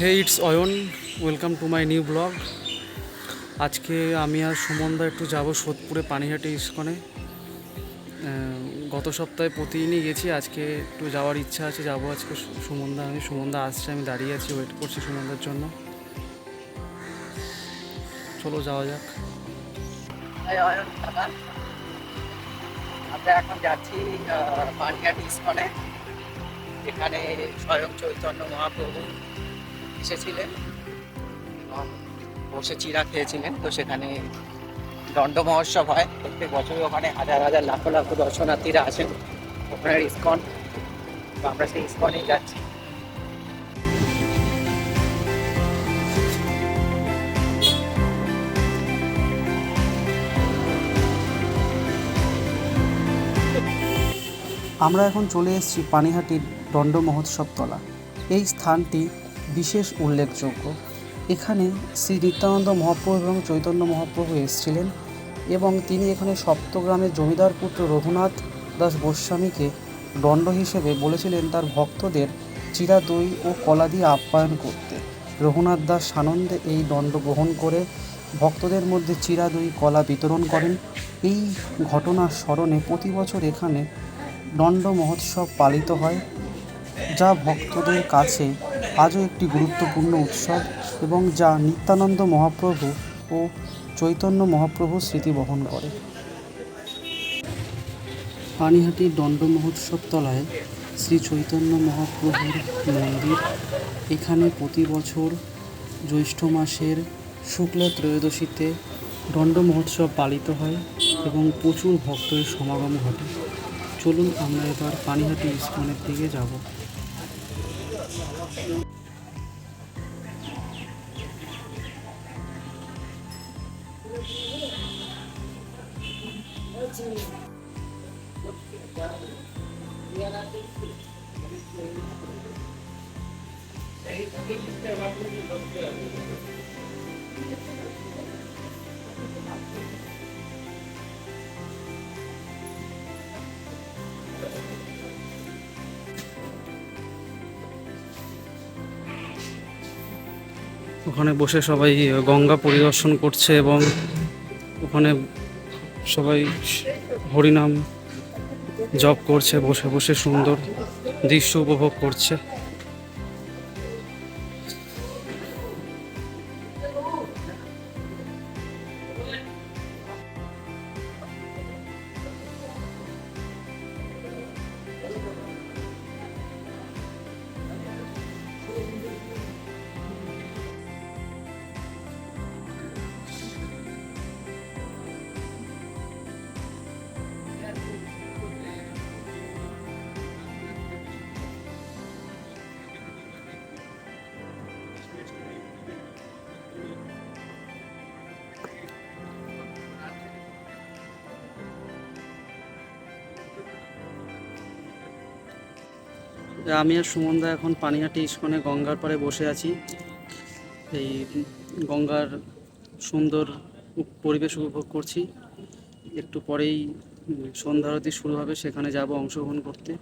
Hey it's Ayan welcome to my new blog আজকে আমি আর সুমনদা একটু যাব সোদপুরে পানিহাটি ইস্কনে। গত সপ্তাহে প্রতিদিনই গেছি, আজকে একটু যাওয়ার ইচ্ছা আছে, যাব আজকে সুমনদা, আমি সুমনদা আসছে, আমি দাঁড়িয়ে আছি ওয়েট করছি সুমনদার জন্য। চলো যাওয়া যাক। এখন যাচ্ছি পানিহাটি ইস্কনে। এখানে স্বয়ং চৈতন্য মহাপ্রভু। এসেছিলেন বসে চিরা খেয়েছিলেন। তো সেখানে দণ্ড মহোৎসব হয়। প্রত্যেক বছরই ওখানে হাজার হাজার লাখো লাখ দর্শনার্থীরা আসেন। ওখানের ইস্কন। আমরা সেই ইস্কনেই যাচ্ছি। আমরা এখন চলে এসেছি পানিহাটির দণ্ড মহোৎসব তলা এই স্থানটি বিশেষ উল্লেখযোগ্য। এখানে শ্রী নিত্যানন্দ মহাপ্রভু এবং চৈতন্য মহাপ্রভু এসেছিলেন এবং তিনি এখানে সপ্তগ্রামের জমিদার পুত্র রঘুনাথ দাস গোস্বামীকে দণ্ড হিসেবে বলেছিলেন তার ভক্তদের চিরা দই ও কলা দিয়ে আপ্যায়ন করতে। রঘুনাথ দাস সানন্দে এই দণ্ড গ্রহণ করে ভক্তদের মধ্যে চিরা দই কলা বিতরণ করেন। এই ঘটনার স্মরণে প্রতি বছর এখানে দণ্ড মহোৎসব পালিত হয়, যা ভক্তদের কাছে আজও একটি গুরুত্বপূর্ণ উৎসব এবং যা নিত্যানন্দ মহাপ্রভু ও চৈতন্য মহাপ্রভু স্মৃতি বহন করে। পানিহাটির দণ্ড মহোৎসব তলায় শ্রী চৈতন্য মহাপ্রভুর মন্দির। এখানে প্রতি বছর জ্যৈষ্ঠ মাসের শুক্ল ত্রয়োদশীতে দণ্ড মহোৎসব পালিত হয় এবং প্রচুর ভক্তের সমাগম ঘটে। চলুন আমরা এবার পানিহাটি ইস্কনের দিকে যাব। เดี๋ยวเราไปดู ওখানে বসে সবাই গঙ্গা পরিদর্শন করছে এবং ওখানে সবাই হরিনাম জপ করছে, বসে বসে সুন্দর দৃশ্য উপভোগ করছে। আমি আর সুমনদা এখন পানিহাটি ইস্কনে গঙ্গার পাড়ে বসে আছি। এই গঙ্গার সুন্দর পরিবেশ উপভোগ করছি। একটু পরেই সন্ধ্যারতি শুরু হবে, সেখানে যাব অংশগ্রহণ করতে।